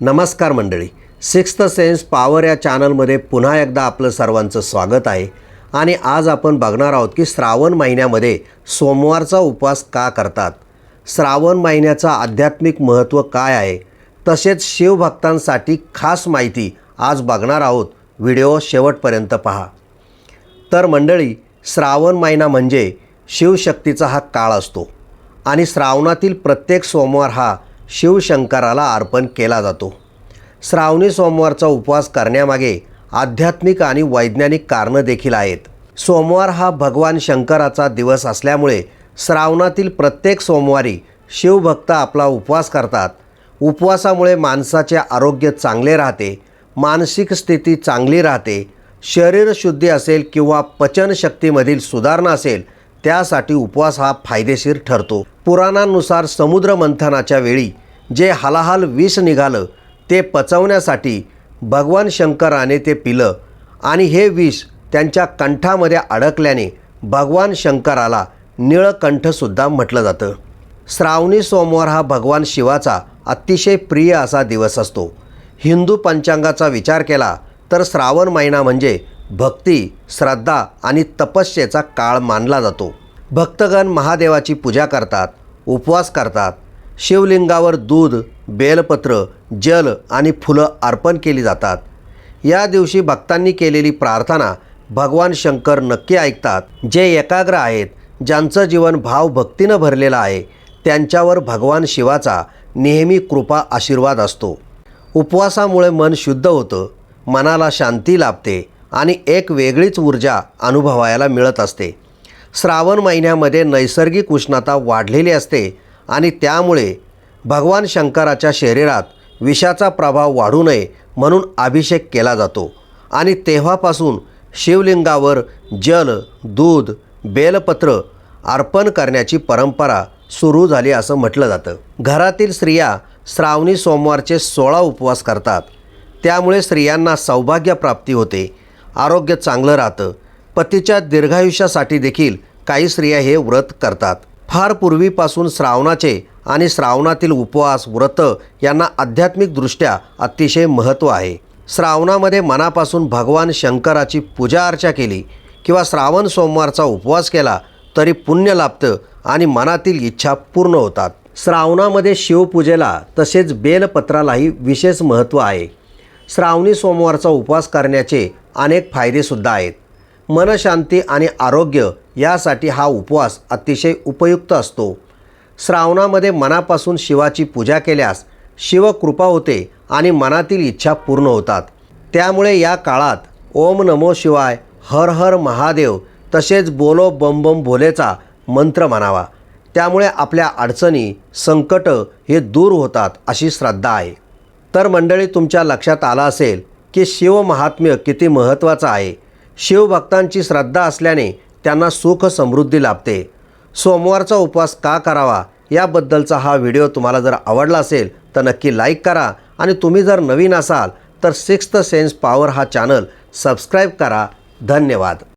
नमस्कार मंडळी. Sixth sense power या चॅनलमध्ये पुन्हा एकदा आपलं सर्वांचं स्वागत आहे. आणि आज आपण बघणार आहोत की श्रावण महिन्यामध्ये सोमवारचा उपवास का करतात? श्रावण महिन्याचं आध्यात्मिक महत्त्व काय आहे? तसेच शिवभक्तांसाठी खास माहिती आज बघणार आहोत. व्हिडिओ शेवटपर्यंत पहा. तर मंडळी श्रावण महिना म्हणजे शिवशक्तीचा हा काळ असतो. आणि श्रावणातील प्रत्येक सोमवार हा शिवशंकराला अर्पण केला जातो. श्रावणी सोमवारचा उपवास करण्यामागे आध्यात्मिक आणि वैज्ञानिक कारणं देखील आहेत. सोमवार हा भगवान शंकराचा दिवस असल्यामुळे श्रावणातील प्रत्येक सोमवारी शिवभक्त आपला उपवास करतात. उपवासामुळे माणसाचे आरोग्य चांगले राहते मानसिक स्थिती चांगली राहते शरीरशुद्धी असेल किंवा पचनशक्तीमधील सुधारणा असेल त्यासाठी उपवास हा फायदेशीर ठरतो. पुराणांनुसार समुद्र मंथनाच्या वेळी जे हालाहाल विष निघालं ते पचवण्यासाठी भगवान शंकराने ते पिलं आणि हे विष त्यांच्या कंठामध्ये अडकल्याने भगवान शंकराला निळकंठसुद्धा म्हटलं जातं. श्रावणी सोमवार हा भगवान शिवाचा अतिशय प्रिय असा दिवस असतो. हिंदू पंचांगाचा विचार केला तर श्रावण महिना म्हणजे भक्ती श्रद्धा आणि तपस्येचा काळ मानला जातो. भक्तगण महादेवाची पूजा करतात उपवास करतात. शिवलिंगावर दूध बेलपत्र जल आणि फुलं अर्पण केली जातात. या दिवशी भक्तांनी केलेली प्रार्थना भगवान शंकर नक्की ऐकतात. जे एकाग्र आहेत ज्यांचं जीवन भावभक्तीनं भरलेलं आहे त्यांच्यावर भगवान शिवाचा नेहमी कृपा आशीर्वाद असतो. उपवासामुळे मन शुद्ध होतं मनाला शांती लाभते आणि एक वेगळीच ऊर्जा अनुभवायला मिळत असते. श्रावण महिन्यामध्ये नैसर्गिक उष्णता वाढलेली असते आणि त्यामुळे भगवान शंकराच्या शरीरात विषाचा प्रभाव वाढू नये म्हणून अभिषेक केला जातो. आणि तेव्हापासून शिवलिंगावर जल दूध बेलपत्र अर्पण करण्याची परंपरा सुरू झाली असं म्हटलं जातं. घरातील स्त्रिया श्रावणी सोमवारचे सोळा उपवास करतात. त्यामुळे स्त्रियांना सौभाग्यप्राप्ती होते. आरोग्य चांगलं राहतं. पतीच्या दीर्घायुष्यासाठी देखील काही स्त्रिया हे व्रत करतात. फार पूर्वीपासून श्रावणाचे आणि श्रावणातील उपवास व्रत यांना आध्यात्मिकदृष्ट्या अतिशय महत्त्व आहे. श्रावणामध्ये मनापासून भगवान शंकराची पूजा अर्चा केली किंवा श्रावण सोमवारचा उपवास केला तरी पुण्य लाभतं आणि मनातील इच्छा पूर्ण होतात. श्रावणामध्ये शिवपूजेला तसेच बेलपत्रालाही विशेष महत्त्व आहे. श्रावणी सोमवारचा उपवास करण्याचे अनेक फायदेसुद्धा आहेत. मनशांती आणि आरोग्य यासाठी हा उपवास अतिशय उपयुक्त असतो. श्रावणामध्ये मनापासून शिवाची पूजा केल्यास शिवकृपा होते आणि मनातील इच्छा पूर्ण होतात. त्यामुळे या काळात ओम नमो शिवाय हर हर महादेव तसेच बोलो बम बम भोलेचा मंत्र म्हणावा. त्यामुळे आपल्या अडचणी संकट हे दूर होतात अशी श्रद्धा आहे. तर मंडळी तुमच्या लक्षात आलं असेल की शिवमहात्म्य किती महत्त्वाचं आहे. शिवभक्तांची श्रद्धा असल्याने त्यांना सुख समृद्धी लाभते. सोमवारचा उपवास का करावा याबद्दलचा हा व्हिडिओ तुम्हाला जर आवडला असेल तर नक्की लाईक करा आणि तुम्ही जर नवीन असाल तर सिक्स्थ सेन्स पॉवर हा चॅनल सबस्क्राईब करा. धन्यवाद.